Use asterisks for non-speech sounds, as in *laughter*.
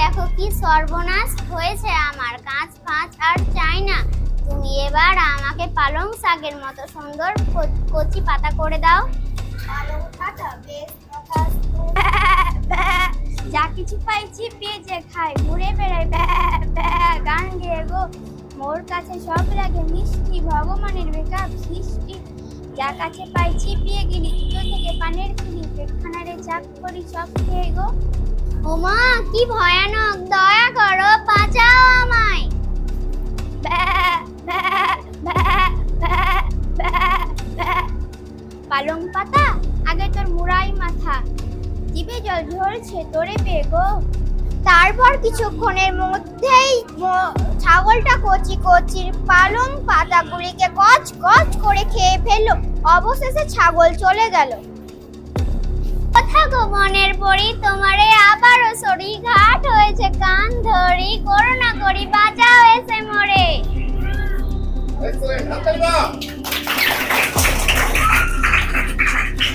দেখো কি সর্বনাশ হয়েছে আমার। কাঁচ ফাঁচ আর চাই না। তুমি এবার আমাকে পালং শাকের মতো সুন্দর কচি পাতা করে দাও। পালং পাতা বেশ *laughs* যা কিছু পাই চিপিয়ে যে খাই। ঘুরে বেড়াই। গান গেয়ে গো। মোর কাছে সব লাগে মিষ্টি ভগবানের বেকার সৃষ্টি। যা কাছে পাইছি পেয়ে গিলি দুটো থেকে পানের খিলি পেটখানারে চাক করি, সব খেয়ে গো। ওমা, কি ভয়ানক, দয়া করো, বাঁচাও আমায়। পালং পাতা, আগে তোর মুড়াই মাথা। জিভে জল ঝরছে, তোরে পেয়ে গো। তারপর কিছুক্ষণের মধ্যেই ছাগলটা কচি কচির পালং পাতাগুলিকে কচ কচ করে খেয়ে ফেলল। অবশেষে ছাগল চলে গেল। গো পরি তোমারে আবারও শরীর ঘাট হয়েছে কান ধরি করোনা করি বাঁচাও এসে মরে।